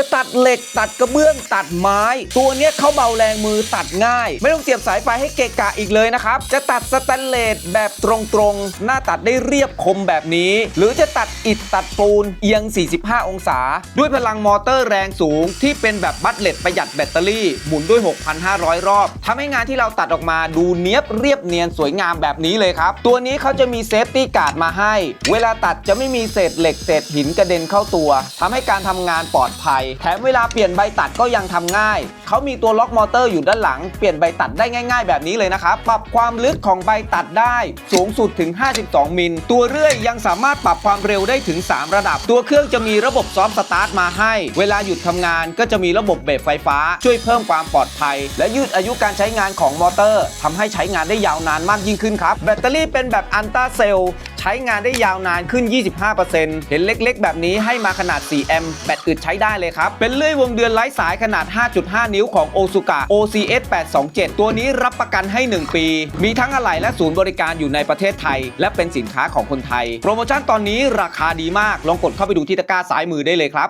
จะตัดเหล็กตัดกระเบื้องตัดไม้ ตัวเนี้ยเขาเบาแรงมือตัดง่าย ไม่ต้องเสียบสายไฟให้เกะกะอีกเลยนะครับ จะตัดสแตนเลสแบบตรงๆ หน้าตัดได้เรียบคมแบบนี้ หรือจะตัดอิฐตัดปูนเอียง 45 องศา ด้วยพลังมอเตอร์แรงสูง ที่เป็นแบบบัตเลตประหยัดแบตเตอรี่หมุนด้วย 6,500 รอบทำให้งานที่เราตัดออกมาดูเนี้ยบเรียบเนียนสวยงามแบบนี้เลยครับ ตัวนี้เขาจะมีเซฟตี้การ์ดมาให้ เวลาตัดจะไม่มีเศษเหล็กเศษหินกระเด็นเข้าตัวทำให้การทำงานปลอดภัยแถมเวลาเปลี่ยนใบตัดก็ยังทำง่าย เขามีตัวล็อกมอเตอร์อยู่ด้านหลัง เปลี่ยนใบตัดได้ง่าย ๆ แบบนี้เลยนะครับ ปรับความลึกของใบตัดได้สูงสุดถึง 52 มิล ตัวเรื่อยยังสามารถปรับความเร็วได้ถึง 3 ระดับ ตัวเครื่องจะมีระบบซอฟต์สตาร์ทมาให้ เวลาหยุดทำงานก็จะมีระบบเบรกไฟฟ้า ช่วยเพิ่มความปลอดภัย และยืดอายุการใช้งานของมอเตอร์ทำให้ใช้งานได้ยาวนานมากยิ่งขึ้นครับ แบตเตอรี่เป็นแบบอันต้าเซลใช้งานได้ยาวนานขึ้น 25%เห็นเล็กๆ แบบนี้ให้มาขนาด 4 แอมป์แบตอึดใช้ได้เลยครับ เป็นเลื่อยวงเดือนไร้สายขนาด 5.5 นิ้วของ o s u k a OCS 827 ตัวนี้รับประกันให้ 1 ปี มีทั้งอะไหล่และศูนย์บริการอยู่ในประเทศไทย และเป็นสินค้าของคนไทย โปรโมชั่นตอนนี้ราคาดีมาก ลองกดเข้าไปดูที่ตะกร้าซ้ายมือได้เลยครับ